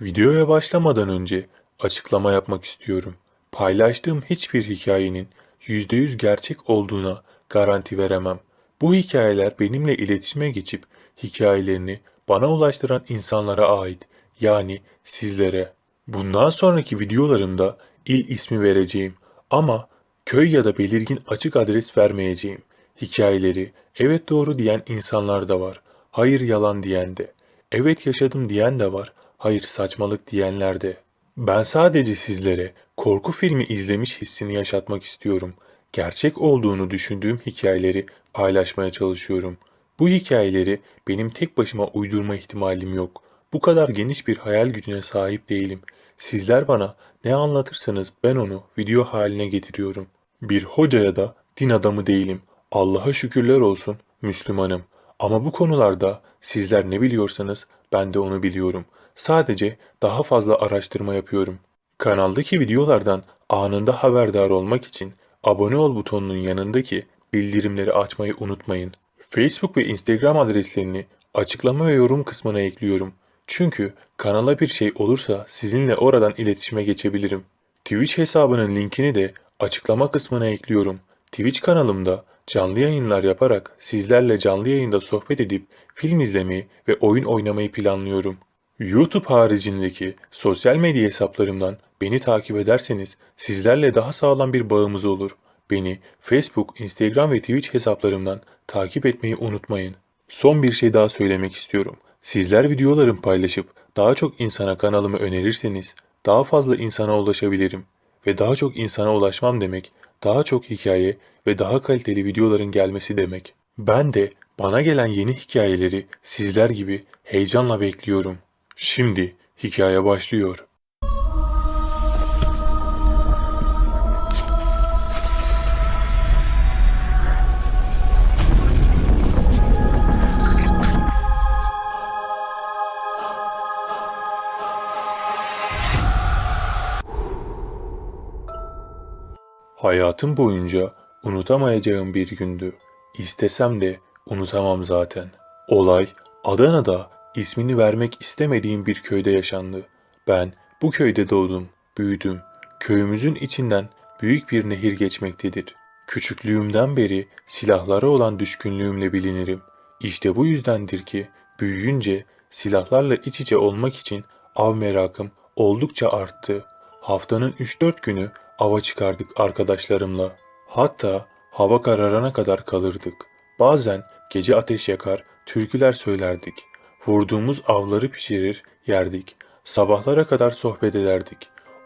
Videoya başlamadan önce açıklama yapmak istiyorum. Paylaştığım hiçbir hikayenin %100 gerçek olduğuna garanti veremem. Bu hikayeler benimle iletişime geçip hikayelerini bana ulaştıran insanlara ait. Yani sizlere. Bundan sonraki videolarımda il ismi vereceğim ama köy ya da belirgin açık adres vermeyeceğim. Hikayeleri evet doğru diyen insanlar da var. Hayır yalan diyen de. Evet yaşadım diyen de var. Hayır saçmalık diyenler de. Ben sadece sizlere korku filmi izlemiş hissini yaşatmak istiyorum. Gerçek olduğunu düşündüğüm hikayeleri paylaşmaya çalışıyorum. Bu hikayeleri benim tek başıma uydurma ihtimalim yok. Bu kadar geniş bir hayal gücüne sahip değilim. Sizler bana ne anlatırsanız ben onu video haline getiriyorum. Bir hocaya da din adamı değilim. Allah'a şükürler olsun Müslümanım. Ama bu konularda sizler ne biliyorsanız ben de onu biliyorum. Sadece daha fazla araştırma yapıyorum. Kanaldaki videolardan anında haberdar olmak için abone ol butonunun yanındaki bildirimleri açmayı unutmayın. Facebook ve Instagram adreslerini açıklama ve yorum kısmına ekliyorum. Çünkü kanala bir şey olursa sizinle oradan iletişime geçebilirim. Twitch hesabının linkini de açıklama kısmına ekliyorum. Twitch kanalımda canlı yayınlar yaparak sizlerle canlı yayında sohbet edip film izlemeyi ve oyun oynamayı planlıyorum. YouTube haricindeki sosyal medya hesaplarımdan beni takip ederseniz sizlerle daha sağlam bir bağımız olur. Beni Facebook, Instagram ve Twitch hesaplarımdan takip etmeyi unutmayın. Son bir şey daha söylemek istiyorum. Sizler videolarımı paylaşıp daha çok insana kanalımı önerirseniz daha fazla insana ulaşabilirim. Ve daha çok insana ulaşmam demek, daha çok hikaye ve daha kaliteli videoların gelmesi demek. Ben de bana gelen yeni hikayeleri sizler gibi heyecanla bekliyorum. Şimdi hikaye başlıyor. Hayatım boyunca unutamayacağım bir gündü. İstesem de unutamam zaten. Olay Adana'da ismini vermek istemediğim bir köyde yaşandı. Ben bu köyde doğdum, büyüdüm. Köyümüzün içinden büyük bir nehir geçmektedir. Küçüklüğümden beri silahlara olan düşkünlüğümle bilinirim. İşte bu yüzdendir ki büyüyünce silahlarla iç içe olmak için av merakım oldukça arttı. Haftanın 3-4 günü ava çıkardık arkadaşlarımla. Hatta hava kararana kadar kalırdık. Bazen gece ateş yakar, türküler söylerdik. Vurduğumuz avları pişirir, yerdik. Sabahlara kadar sohbet ederdik.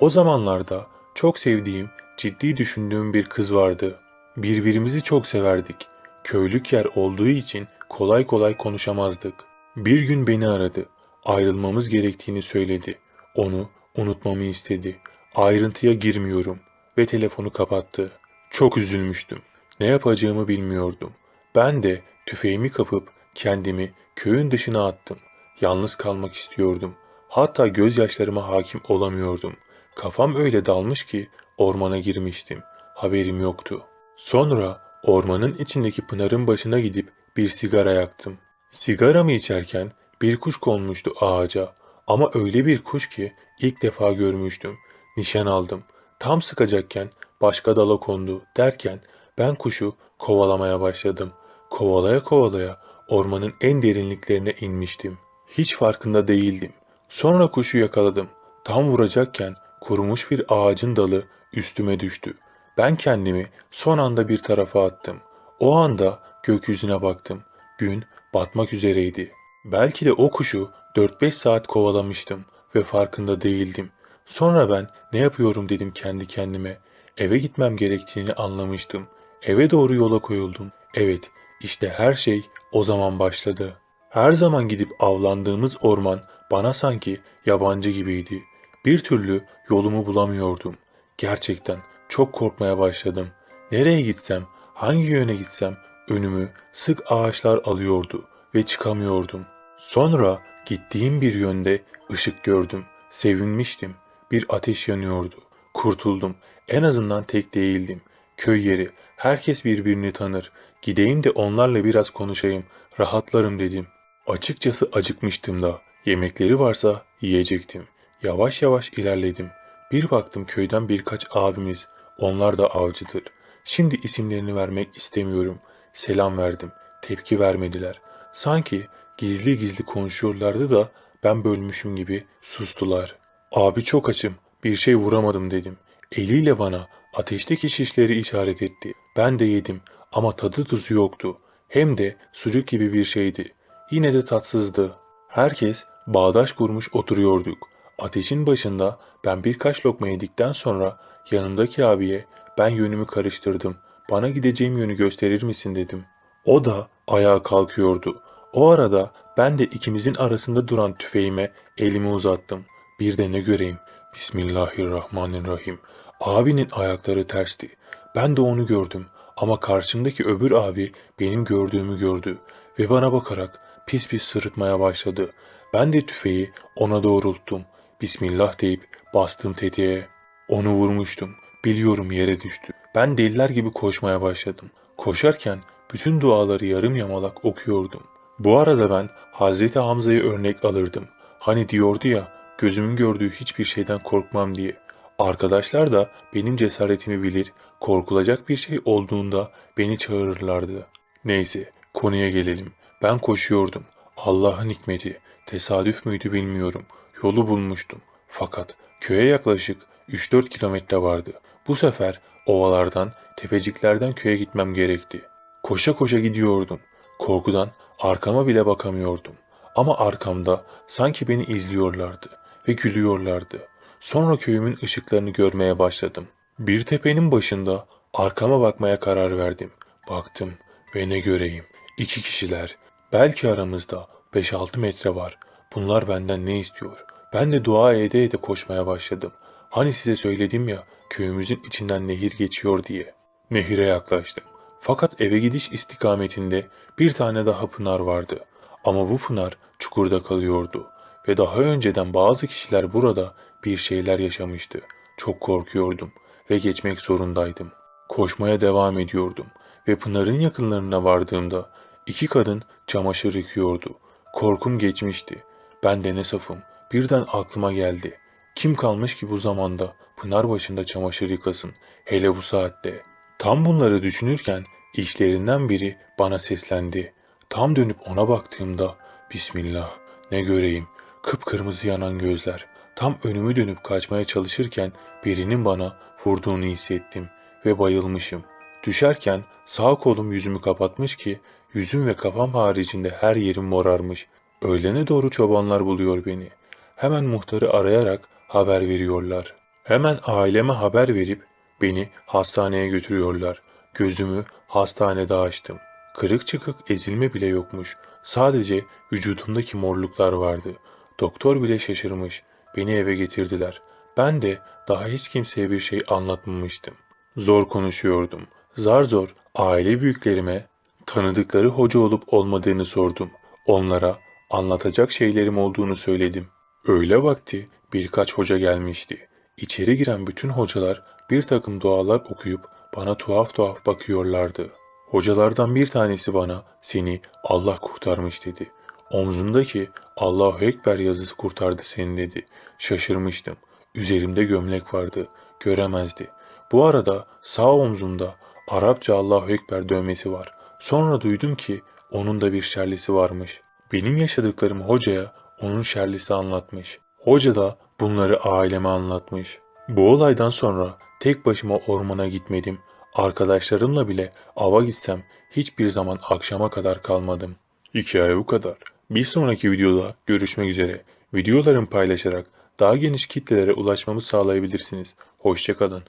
O zamanlarda çok sevdiğim, ciddi düşündüğüm bir kız vardı. Birbirimizi çok severdik. Köylük yer olduğu için kolay kolay konuşamazdık. Bir gün beni aradı. Ayrılmamız gerektiğini söyledi. Onu unutmamı istedi. Ayrıntıya girmiyorum ve telefonu kapattı. Çok üzülmüştüm. Ne yapacağımı bilmiyordum. Ben de tüfeğimi kapıp kendimi köyün dışına attım. Yalnız kalmak istiyordum. Hatta gözyaşlarıma hakim olamıyordum. Kafam öyle dalmış ki ormana girmiştim. Haberim yoktu. Sonra ormanın içindeki pınarın başına gidip bir sigara yaktım. Sigaramı içerken bir kuş konmuştu ağaca. Ama öyle bir kuş ki ilk defa görmüştüm. Nişan aldım. Tam sıkacakken başka dala kondu derken ben kuşu kovalamaya başladım. Kovalaya kovalaya ormanın en derinliklerine inmiştim. Hiç farkında değildim. Sonra kuşu yakaladım. Tam vuracakken kurumuş bir ağacın dalı üstüme düştü. Ben kendimi son anda bir tarafa attım. O anda gökyüzüne baktım. Gün batmak üzereydi. Belki de o kuşu 4-5 saat kovalamıştım ve farkında değildim. Sonra ben ne yapıyorum dedim kendi kendime. Eve gitmem gerektiğini anlamıştım. Eve doğru yola koyuldum. Evet, işte her şey o zaman başladı. Her zaman gidip avlandığımız orman bana sanki yabancı gibiydi. Bir türlü yolumu bulamıyordum. Gerçekten çok korkmaya başladım. Nereye gitsem, hangi yöne gitsem önümü sık ağaçlar alıyordu ve çıkamıyordum. Sonra gittiğim bir yönde ışık gördüm. Sevinmiştim. Bir ateş yanıyordu. Kurtuldum. En azından tek değildim. Köy yeri. Herkes birbirini tanır. Gideyim de onlarla biraz konuşayım. Rahatlarım dedim. Açıkçası acıkmıştım da. Yemekleri varsa yiyecektim. Yavaş yavaş ilerledim. Bir baktım köyden birkaç abimiz. Onlar da avcıdır. Şimdi isimlerini vermek istemiyorum. Selam verdim. Tepki vermediler. Sanki gizli gizli konuşuyorlardı da ben bölmüşüm gibi sustular. Abi çok açım. Bir şey vuramadım dedim. Eliyle bana ateşteki şişleri işaret etti. Ben de yedim ama tadı tuzu yoktu. Hem de sucuk gibi bir şeydi. Yine de tatsızdı. Herkes bağdaş kurmuş oturuyorduk. Ateşin başında ben birkaç lokma yedikten sonra yanımdaki abiye ben yönümü karıştırdım. Bana gideceğim yönü gösterir misin dedim. O da ayağa kalkıyordu. O arada ben de ikimizin arasında duran tüfeğime elimi uzattım. Bir de ne göreyim. Bismillahirrahmanirrahim. Abinin ayakları tersti. Ben de onu gördüm ama karşımdaki öbür abi benim gördüğümü gördü ve bana bakarak pis pis sırıtmaya başladı. Ben de tüfeği ona doğrulttum. Bismillah deyip bastım tetiğe. Onu vurmuştum. Biliyorum yere düştü. Ben deliler gibi koşmaya başladım. Koşarken bütün duaları yarım yamalak okuyordum. Bu arada ben Hazreti Hamza'yı örnek alırdım. Hani diyordu ya gözümün gördüğü hiçbir şeyden korkmam diye. Arkadaşlar da benim cesaretimi bilir, korkulacak bir şey olduğunda beni çağırırlardı. Neyse konuya gelelim. Ben koşuyordum. Allah'ın hikmeti. Tesadüf müydü bilmiyorum. Yolu bulmuştum. Fakat köye yaklaşık 3-4 kilometre vardı. Bu sefer ovalardan, tepeciklerden köye gitmem gerekti. Koşa koşa gidiyordum. Korkudan arkama bile bakamıyordum. Ama arkamda sanki beni izliyorlardı ve gülüyorlardı. Sonra köyümün ışıklarını görmeye başladım. Bir tepenin başında arkama bakmaya karar verdim. Baktım ve ne göreyim. İki kişiler. Belki aramızda 5-6 metre var. Bunlar benden ne istiyor? Ben de dua ede ede koşmaya başladım. Hani size söyledim ya köyümüzün içinden nehir geçiyor diye. Nehire yaklaştım. Fakat eve gidiş istikametinde bir tane daha pınar vardı. Ama bu pınar çukurda kalıyordu. Ve daha önceden bazı kişiler burada bir şeyler yaşamıştı. Çok korkuyordum ve geçmek zorundaydım. Koşmaya devam ediyordum ve Pınar'ın yakınlarına vardığımda iki kadın çamaşır yıkıyordu. Korkum geçmişti. Ben de ne safım. Birden aklıma geldi. Kim kalmış ki bu zamanda Pınar başında çamaşır yıkasın, hele bu saatte. Tam bunları düşünürken işlerinden biri bana seslendi. Tam dönüp ona baktığımda Bismillah ne göreyim kıpkırmızı yanan gözler. Tam önümü dönüp kaçmaya çalışırken birinin bana vurduğunu hissettim ve bayılmışım. Düşerken sağ kolum yüzümü kapatmış ki yüzüm ve kafam haricinde her yerim morarmış. Öğlene doğru çobanlar buluyor beni. Hemen muhtarı arayarak haber veriyorlar. Hemen aileme haber verip beni hastaneye götürüyorlar. Gözümü hastanede açtım. Kırık çıkık ezilme bile yokmuş. Sadece vücudumdaki morluklar vardı. Doktor bile şaşırmış. Beni eve getirdiler. Ben de daha hiç kimseye bir şey anlatmamıştım. Zor konuşuyordum. Zar zor aile büyüklerime tanıdıkları hoca olup olmadığını sordum. Onlara anlatacak şeylerim olduğunu söyledim. Öğle vakti birkaç hoca gelmişti. İçeri giren bütün hocalar bir takım dualar okuyup bana tuhaf tuhaf bakıyorlardı. Hocalardan bir tanesi bana seni Allah kurtarmış dedi. Omzundaki Allahu Ekber yazısı kurtardı seni dedi. Şaşırmıştım. Üzerimde gömlek vardı. Göremezdi. Bu arada sağ omzumda Arapça Allahu Ekber dövmesi var. Sonra duydum ki onun da bir şerlisi varmış. Benim yaşadıklarımı hocaya onun şerlisi anlatmış. Hoca da bunları aileme anlatmış. Bu olaydan sonra tek başıma ormana gitmedim. Arkadaşlarımla bile ava gitsem hiçbir zaman akşama kadar kalmadım. Hikaye bu kadar. Bir sonraki videoda görüşmek üzere. Videolarımı paylaşarak daha geniş kitlelere ulaşmamı sağlayabilirsiniz. Hoşçakalın.